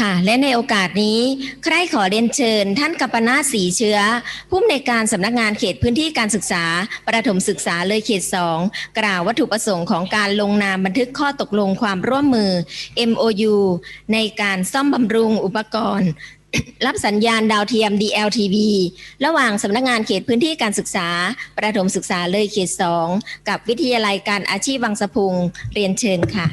ค่ะและในโอกาสนี้ ใครขอเรียนเชิญ ท่านกัปปนาสีเชื้อ ผู้อำนวยการสำนักงานเขตพื้นที่การศึกษา ประถมศึกษาเลยเขต 2 กล่าววัตถุประสงค์ของการลงนามบันทึกข้อตกลงความร่วมมือ MOU ในการซ่อมบำรุงอุปกรณ์รับสัญญาณดาวเทียม DLTV ระหว่างสำนักงานเขตพื้นที่การศึกษา ประถมศึกษาเลยเขต 2 กับวิทยาลัยการอาชีพวังสะพุง เรียนเชิญค่ะ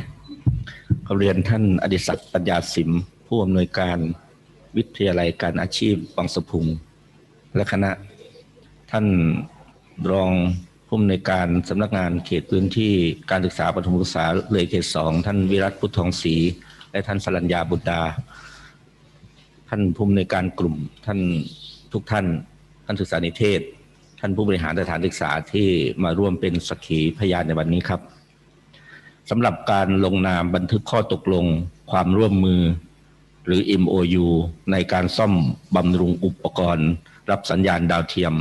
ขอเรียนท่านอดิศักดิ์ปัญญาสิม ผู้อำนวยการวิทยาลัยการอาชีพวังสะพุง และคณะท่านรองผู้อำนวยการสำนักงานเขตพื้นที่การศึกษาปฐมศึกษาเลยเขตสองท่านวิรัตพุทธทองศรีและท่านสรัญญาบุตรดา ท่านผู้อำนวยการกลุ่มท่านทุกท่าน ท่านศึกษานิเทศ ท่านผู้บริหารสถานศึกษาที่มาร่วมเป็นสักขีพยานในวันนี้ครับสำหรับการลงนามบันทึกข้อตกลง ความร่วมมือ หรือ MOU ในการซ่อมบำรุงอุปกรณ์ รับสัญญาณดาวเทียม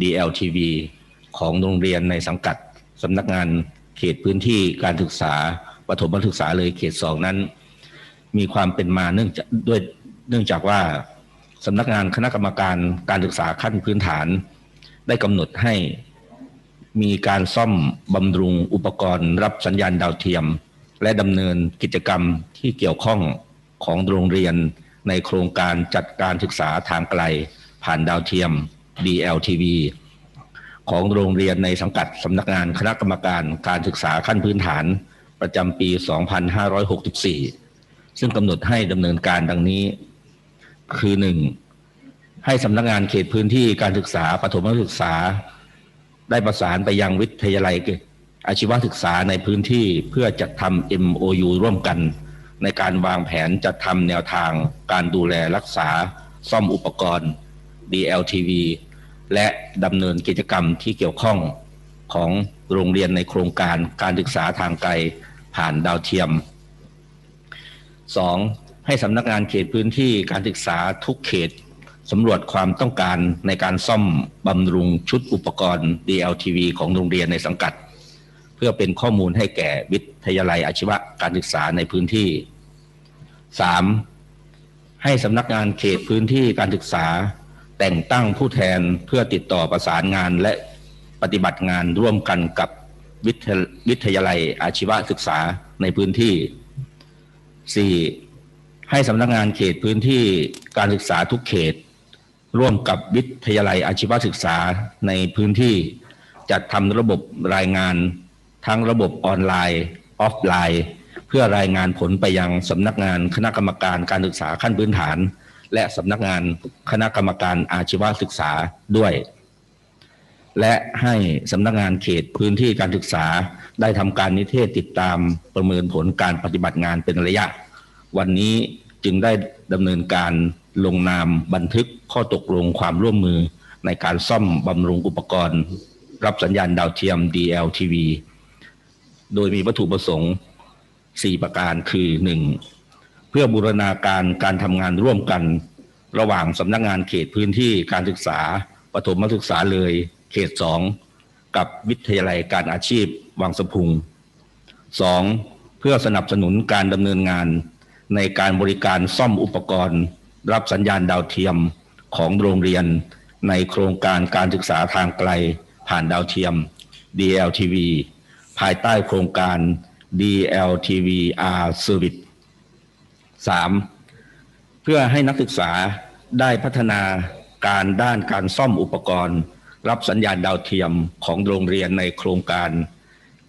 DLTV ของโรงเรียนในสังกัดสำนักงานเขตพื้นที่การศึกษาปฐมศึกษาเลยเขตสองนั้น มีความเป็นมาเนื่องจากด้วยเนื่องจากว่าสำนักงานคณะกรรมการการศึกษาขั้นพื้นฐาน ได้กำหนดให้มีการซ่อมบำรุงอุปกรณ์ รับสัญญาณดาวเทียม และดำเนินกิจกรรมที่เกี่ยวข้อง ของโรงเรียนในโครงการจัดการศึกษาทางไกล ผ่านดาวเทียม DLTV ของโรงเรียนในสังกัดสำนักงานคณะกรรมการการศึกษาขั้นพื้นฐานประจำปี 2564 ซึ่งกำหนดให้ดำเนินการดังนี้ คือ 1. ให้สำนักงานเขตพื้นที่การศึกษาปฐมศึกษา ได้ประสานไปยังวิทยาลัยอาชีวศึกษาในพื้นที่เพื่อจัดทำ MOU ร่วมกัน ในการวางแผนจัดทำแนวทางการดูแลรักษาซ่อมอุปกรณ์ DLTV และดำเนินกิจกรรมที่เกี่ยวข้องของโรงเรียนในโครงการการศึกษาทางไกลผ่านดาวเทียม 2. ให้สำนักงานเขตพื้นที่การศึกษาทุกเขตสำรวจความต้องการในการซ่อมบำรุงชุดอุปกรณ์ DLTV ของโรงเรียนในสังกัด เพื่อเป็นข้อมูลให้แก่วิทยาลัยอาชีวะการศึกษาในพื้นที่ 3. ให้สำนักงานเขตพื้นที่การศึกษา แต่งตั้งผู้แทนเพื่อติดต่อประสานงานและปฏิบัติงานร่วมกันกับวิทยวทยาลัยอาชีวศึกษาในพื้นที่ 4. ให้สำนักงานเขตพื้นที่การศึกษาทุกเขต ร่วมกับวิทยาลัยอาชีวศึกษาในพื้นที่ จัดทำระบบรายงาน ทั้งระบบออนไลน์ ออฟไลน์ เพื่อรายงานผลไปยังสำนักงานคณะกรรมการการศึกษาขั้นพื้นฐาน และสำนักงานคณะกรรมการอาชีวศึกษาด้วย และให้สำนักงานเขตพื้นที่การศึกษา ได้ทำการนิเทศติดตามประเมินผลการปฏิบัติงานเป็นระยะ วันนี้จึงได้ดำเนินการลงนามบันทึกข้อตกลงความร่วมมือในการซ่อมบำรุงอุปกรณ์ รับสัญญาณดาวเทียม DLTV โดยมีวัตถุประสงค์ 4 ประการคือ 1. เพื่อบูรณาการการทำงานร่วมกัน ระหว่างสำนักงานเขตพื้นที่การศึกษาปฐมศึกษาเลยเขต 2 กับวิทยาลัยการอาชีพวังสะพุง 2. เพื่อสนับสนุนการดำเนินงานในการบริการซ่อมอุปกรณ์ รับสัญญาณดาวเทียมของโรงเรียน ในโครงการการศึกษาทางไกลผ่านดาวเทียม DLTV ภายใต้โครงการ DLTV R Service 3. เพื่อให้นักศึกษาได้พัฒนาการด้านการซ่อมอุปกรณ์ รับสัญญาณดาวเทียมของโรงเรียนในโครงการ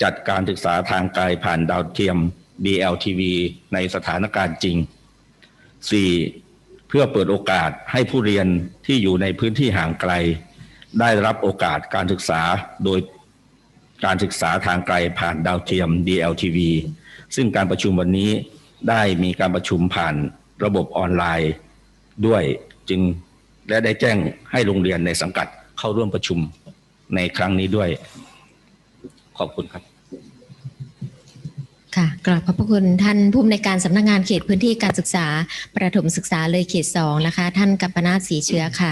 จัดการศึกษาทางไกลผ่านดาวเทียม DLTV ในสถานการณ์จริง 4. เพื่อเปิดโอกาสให้ผู้เรียนที่อยู่ในพื้นที่ห่างไกล ได้รับโอกาสการศึกษาโดย การศึกษาทางไกลผ่านดาวเทียม DLTV ซึ่งการประชุมวันนี้ได้มีการประชุมผ่านระบบออนไลน์ด้วยจึงและได้แจ้งให้โรงเรียนในสังกัดเข้าร่วมประชุมในครั้งนี้ด้วย ขอบคุณครับ ค่ะกราบขอบพระคุณท่านผู้อำนวยการสำนักงานเขตพื้นที่การศึกษา ประถมศึกษาเลยเขตสองนะคะ ท่านกัปปนาทสีเชื้อค่ะ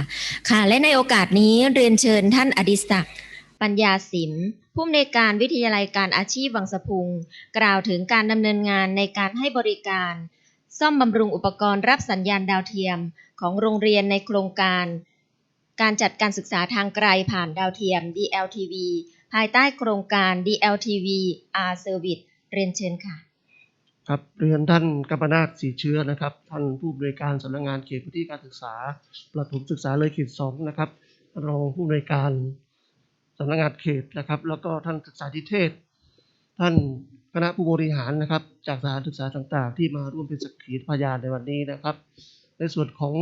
ค่ะ และในโอกาสนี้เรียนเชิญท่านอดิศักดิ์ ปัญญาสิมผู้อำนวยการวิทยาลัยการอาชีพวังสะพุง กล่าวถึงการดำเนินงานในการให้บริการ ซ่อมบำรุงอุปกรณ์รับสัญญาณดาวเทียมของโรงเรียนในโครงการ การจัดการศึกษาทางไกลผ่านดาวเทียม DLTV ภายใต้โครงการ DLTV R Service เรียนเชิญค่ะ ครับเรียนท่านกัมปนาตสีเชื้อนะครับ ท่านผู้บริการสำนักงานเขตพื้นที่การศึกษา ประถมศึกษาเลยเขตสองนะครับรองผู้บริการ สำนักงานเขตนะครับ แล้วก็ท่านศึกษาธิเทศ ท่านคณะผู้บริหารนะครับ จากสถานศึกษาต่างๆ ที่มาร่วมเป็นสักขีพยานในวันนี้นะครับ ในส่วนของ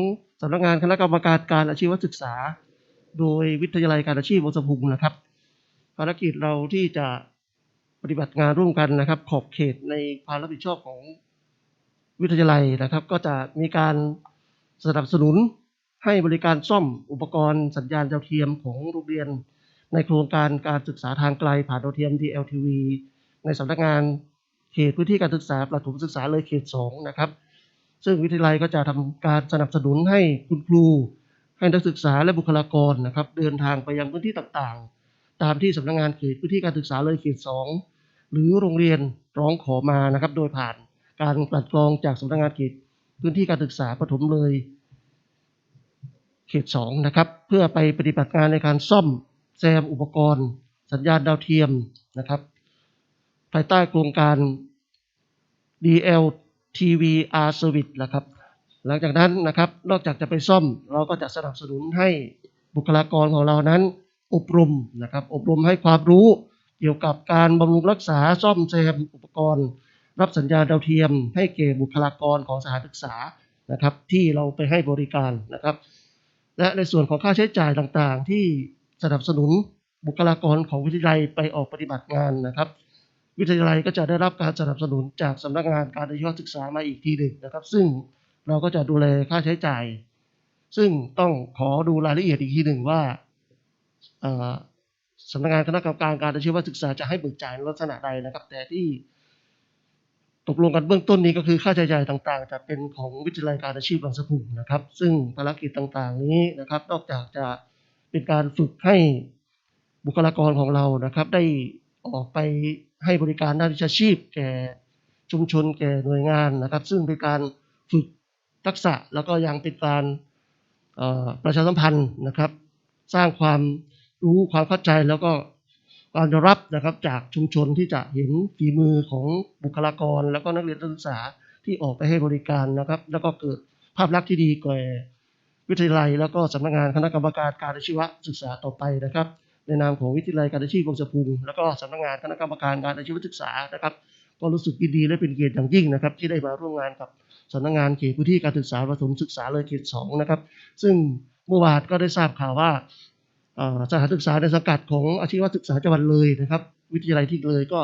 สำนักงานคณะกรรมการการอาชีวศึกษา โดยวิทยาลัยการอาชีพวงสะพุงนะครับภารกิจเราที่จะปฏิบัติงานร่วมกันนะครับ ขอบเขตในความรับผิดชอบของวิทยาลัยนะครับ ก็จะมีการสนับสนุนให้บริการซ่อมอุปกรณ์สัญญาณดาวเทียมของโรงเรียน ในโครงการการศึกษาทางไกลผ่านดาวเทียม DLTV ในสำนักงานเขตพื้นที่การศึกษาประถมศึกษาเลยเขตสองนะครับ ซึ่งวิทยาลัยก็จะทำการสนับสนุนให้คุณครู ให้นักศึกษาและบุคลากรนะครับ เดินทางไปยังพื้นที่ต่างๆ ตามที่สำนักงานเขตพื้นที่การศึกษาเลยเขตสองหรือโรงเรียนร้องขอมานะครับ โดยผ่านการกลั่นกรองจากสำนักงานเขตพื้นที่การศึกษาประถมเลย เขตสองนะครับ เพื่อไปปฏิบัติงานในการซ่อม ซมอุปกรณ์ สัญญาณดาวเทียมนะครับ ภายใต้โครงการ DLTV R Service นะครับ หลังจากนั้นนะครับ นอกจากจะไปซ่อม เราก็จะสนับสนุนให้บุคลากรของเรานั้น อบรมนะครับ อบรมให้ความรู้เกี่ยวกับการบำรุงรักษาซ่อมแซมอุปกรณ์ รับสัญญาณดาวเทียม ให้แก่บุคลากรของสถานศึกษานะครับ ที่เราไปให้บริการนะครับ และในส่วนของค่าใช้จ่ายต่างๆ ที่ สนับสนุนบุคลากรของวิทยาลัยไปออกปฏิบัติงานนะครับ วิทยาลัยก็จะได้รับการสนับสนุนจากสำนักงานการอาชีวศึกษามาอีกทีหนึ่งนะครับ ซึ่งเราก็จะดูแลค่าใช้จ่าย ซึ่งต้องขอดูรายละเอียดอีกทีหนึ่งว่าสำนักงานคณะกรรมการการอาชีวศึกษาจะให้เบิกจ่ายในลักษณะใดนะครับ แต่ที่ตกลงกันเบื้องต้นนี้ก็คือค่าใช้จ่ายต่างๆ จะเป็นของวิทยาลัยการอาชีพบางสะพุงนะครับ ซึ่งภารกิจต่างๆนี้นะครับ นอกจากจะ เป็นการฝึกให้บุคลากรของเรานะครับ ได้ออกไปให้บริการด้านวิชาชีพ แก่ชุมชนแก่หน่วยงานนะครับ ซึ่งเป็นการฝึกทักษะแล้วก็ยังเป็นการประชาสัมพันธ์นะครับ สร้างความรู้ความเข้าใจแล้วก็การยอมรับนะครับจากชุมชนที่จะเห็นฝีมือของบุคลากร แล้วก็นักเรียนนักศึกษาที่ออกไปให้บริการนะครับ แล้วก็เกิดภาพลักษณ์ที่ดีแก่ วิทยาลัย แล้วก็สำนักงานคณะกรรมการการอาชีวศึกษาต่อไปนะครับ ในนามของวิทยาลัยการอาชีพวงศ์สพุงแล้วก็สำนักงานคณะกรรมการการอาชีวศึกษานะครับ ก็รู้สึกยินดีและเป็นเกียรติอย่างยิ่งนะครับ ที่ได้มาร่วมงานกับสำนักงานเขตพื้นที่การศึกษาประถมศึกษาเลยเขตสองนะครับ ซึ่งเมื่อวานก็ได้ทราบข่าวว่าสถานศึกษาในสังกัดของอาชีวศึกษาจังหวัดเลยนะครับ วิทยาลัยที่เลยก็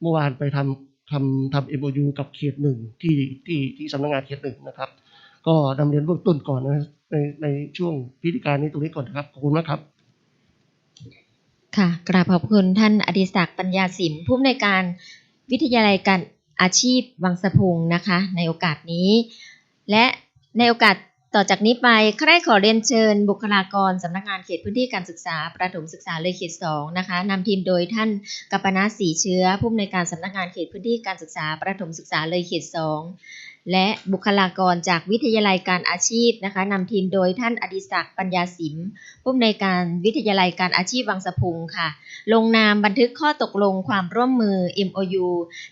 เมื่อวานไปทำทำทำ MOU กับเขตหนึ่งที่ที่ที่สำนักงานเขตหนึ่งนะครับ ก็นำเรียนเบื้องต้นก่อนนะ ในในช่วงพิธีการนี้ตรงนี้ก่อนนะครับ ขอบคุณมากครับ ค่ะ กราบขอบคุณท่านอดิศักดิ์ปัญญาสิมผู้อำนวยการวิทยาลัยการอาชีพวังสะพุงนะคะ ในโอกาสนี้ และในโอกาสต่อจากนี้ไปใครขอเรียนเชิญ บุคลากรสำนักงานเขตพื้นที่การศึกษา ประถมศึกษาเลยเขตสองนะคะนำทีมโดยท่านกัปนาสีเชื้อผู้อำนวยการสำนักงานเขตพื้นที่การศึกษา ประถมศึกษาเลยเขตสอง และบุคลากรจากวิทยาลัยการอาชีพนะคะนำทีมโดยท่านอดิศักดิ์ปัญญาสิมผู้อำนวยการวิทยาลัยการอาชีพวังสะพุงค่ะ ลงนามบันทึกข้อตกลงความร่วมมือ MOU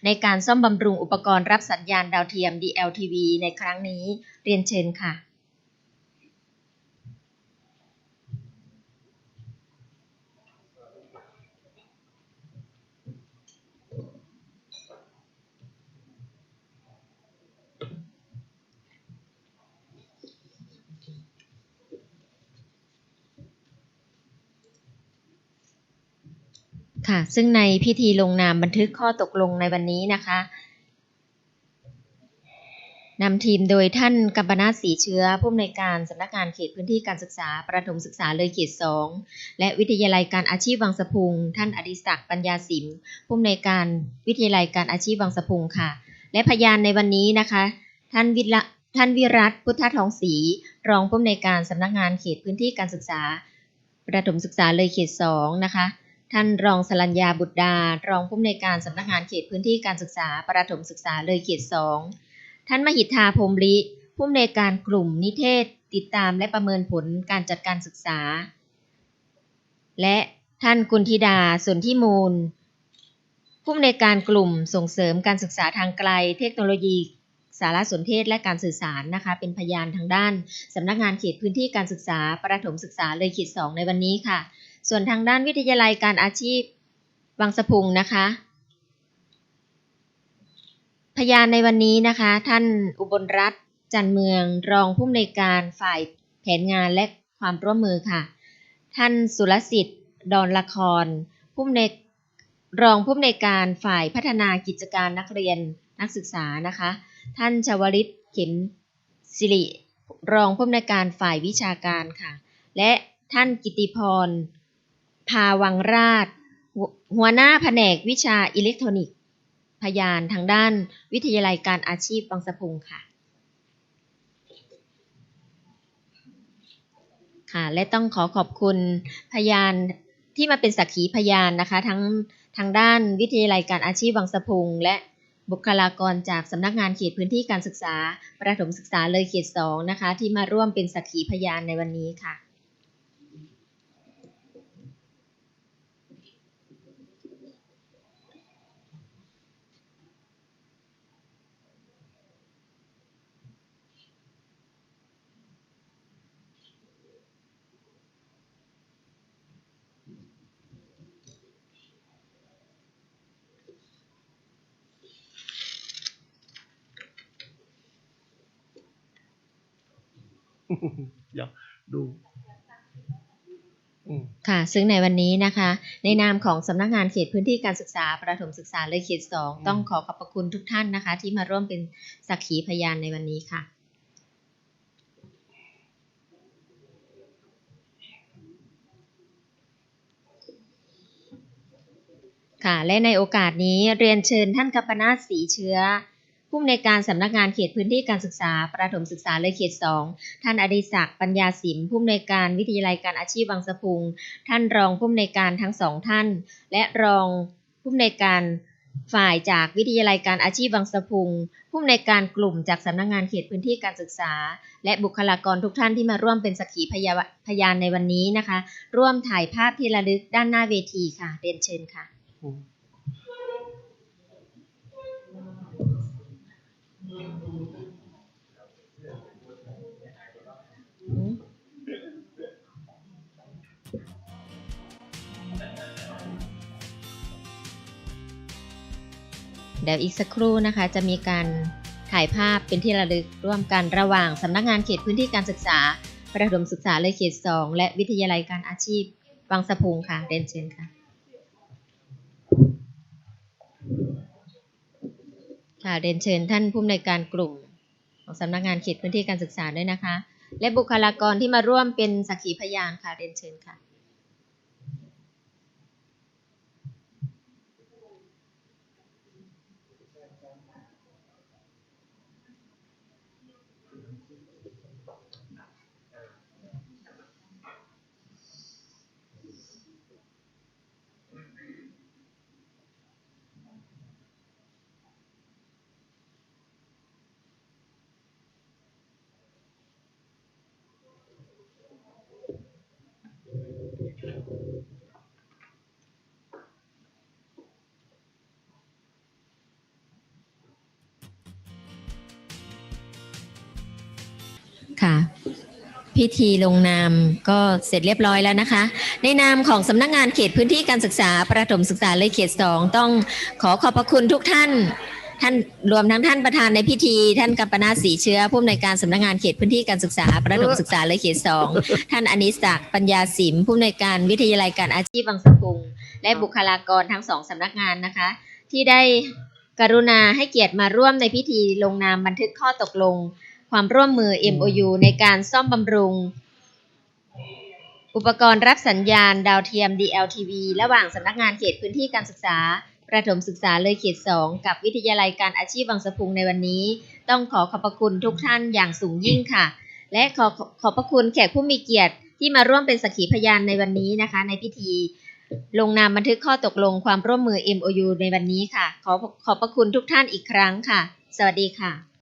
ในการซ่อมบำรุงอุปกรณ์รับสัญญาณดาวเทียม DLTV ในครั้งนี้เรียนเชิญค่ะ ค่ะ ซึ่งในพิธีลงนามบันทึกข้อตกลงในวันนี้นะคะนำทีมโดยท่านกัมปนาทสีเชื้อ ผู้อำนวยการสำนักงานเขตพื้นที่การศึกษา ประถมศึกษาเลยเขตสองและวิทยาลัยการอาชีพวังสะพุง ท่านอดิศักดิ์ปัญญาสิมผู้อำนวยการวิทยาลัยการอาชีพวังสะพุงค่ะ และพยานในวันนี้นะคะ ท่านวิระท่านวิรัตพุทธทองศรีรองผู้อำนวยการสำนักงานเขตพื้นที่การศึกษา ประถมศึกษาเลยเขตสองนะคะ ท่านรองสรัญญาบุตรดา รองผู้อำนวยการสำนักงานเขตพื้นที่การศึกษาประถมศึกษาเลยเขตสองท่านมหิทธาพรมลิผู้อำนวยการกลุ่มนิเทศ ติดตามและประเมินผลการจัดการศึกษา และท่านกุลธิดาสนธิมูล ผู้อำนวยการกลุ่มส่งเสริมการศึกษาทางไกล เทคโนโลยีสารสนเทศและการสื่อสารนะคะ เป็นพยานทางด้านสำนักงานเขตพื้นที่การศึกษาประถมศึกษาเลยเขตสองในวันนี้ค่ะ ส่วนทางด้านวิทยาลัยการอาชีพวังสะพุงนะคะ พยานในวันนี้นะคะ ท่านอุบลรัตน์จันเมืองรองผู้อำนวยการฝ่ายแผนงานและความร่วมมือค่ะ ท่านสุรสิทธิ์ ดอนละครผู้อำนวยรองผู้อำนวยการฝ่ายพัฒนากิจการนักเรียนนักศึกษานะคะ ท่านชวลิตเข็มสิริ รองผู้อำนวยการฝ่ายวิชาการค่ะ และท่านกิติพร พาวังราช หัวหน้าแผนกวิชาอิเล็กทรอนิกส์ พยานทางด้านวิทยาลัยการอาชีพบางสะพุงค่ะ ค่ะ และต้องขอขอบคุณพยานที่มาเป็นสักขีพยานนะคะ ทั้งทางด้านวิทยาลัยการอาชีพบางสะพุง และบุคลากรจากสำนักงานเขตพื้นที่การศึกษา ประถมศึกษาเลยเขตสองนะคะ ที่มาร่วมเป็นสักขีพยานในวันนี้ค่ะ เดี๋ยวดูอืมค่ะซึ่งในวันนี้นะคะ ในนามของสำนักงานเขตพื้นที่การศึกษาประถมศึกษาเลยเขตสองต้องขอขอบพระคุณทุกท่านนะคะ ที่มาร่วมเป็นสักขีพยานในวันนี้ค่ะค่ะและในโอกาสนี้เรียนเชิญท่านกัปปนาทสีเชื้อ ผู้อำนวยการสำนักงานเขตพื้นที่การศึกษา ประถมศึกษาเลยเขตสองท่านอดิศักดิ์ปัญญาสิมผู้อำนวยการวิทยาลัยการอาชีพบางสะพุง ท่านรองผู้อำนวยการทั้งสองท่าน และรองผู้อำนวยการฝ่ายจากวิทยาลัยการอาชีพบางสะพุง ผู้อำนวยการกลุ่มจากสำนักงานเขตพื้นที่การศึกษา และบุคลากรทุกท่านที่มาร่วมเป็นสักขีพยาพยานในวันนี้นะคะ ร่วมถ่ายภาพที่ระลึกด้านหน้าเวทีค่ะเรียนเชิญค่ะ ดี๋ยวอีกสักครู่นะคะ จะมีการถ่ายภาพเป็นที่ระลึกร่วมกันระหว่างสำนักงานเขตพื้นที่การศึกษา ประถมศึกษาเลยเขตสองและวิทยาลัยการอาชีพบางสะพุงค่ะเรียนเชิญค่ะ ค่ะเรียนเชิญท่านผู้อำนวยการกลุ่ม ของสำนักงานเขตพื้นที่การศึกษาด้วยนะคะ และบุคลากรที่มาร่วมเป็นสักขีพยานค่ะเรียนเชิญค่ะ ค่ะ พิธีลงนามก็เสร็จเรียบร้อยแล้วนะคะ ในนามของสำนักงานเขตพื้นที่การศึกษา ประถมศึกษาเลยเขตสองต้องขอขอบพระคุณทุกท่านท่านรวมทั้งท่านประธานในพิธี ท่านกัปปนาทสีเชื้อผู้อำนวยการสำนักงานเขตพื้นที่การศึกษา ประถมศึกษาเลยเขตสองท่านอนิศักปัญญาสิมผู้อำนวยการวิทยาลัยการอาชีพบางสะพุงและบุคลากรทั้งสองสำนักงานนะคะ ที่ได้กรุณาให้เกียรติมาร่วมในพิธีลงนามบันทึกข้อตกลง ความร่วมมือ MOU ในการซ่อมบำรุง อุปกรณ์รับสัญญาณดาวเทียม DLTV ระหว่างสำนักงานเขตพื้นที่การศึกษา ประถมศึกษาเลยเขต 2 กับวิทยาลัยการอาชีพบางสะพุงในวันนี้ ต้องขอขอบพระคุณทุกท่านอย่างสูงยิ่งค่ะ และขอขอบพระคุณแขกผู้มีเกียรติที่มาร่วมเป็นสักขีพยานในวันนี้นะคะ ในพิธี ลงนามบันทึกข้อตกลงความร่วมมือ MOU ในวันนี้ค่ะ ขอขอบพระคุณทุกท่านอีกครั้งค่ะ สวัสดีค่ะ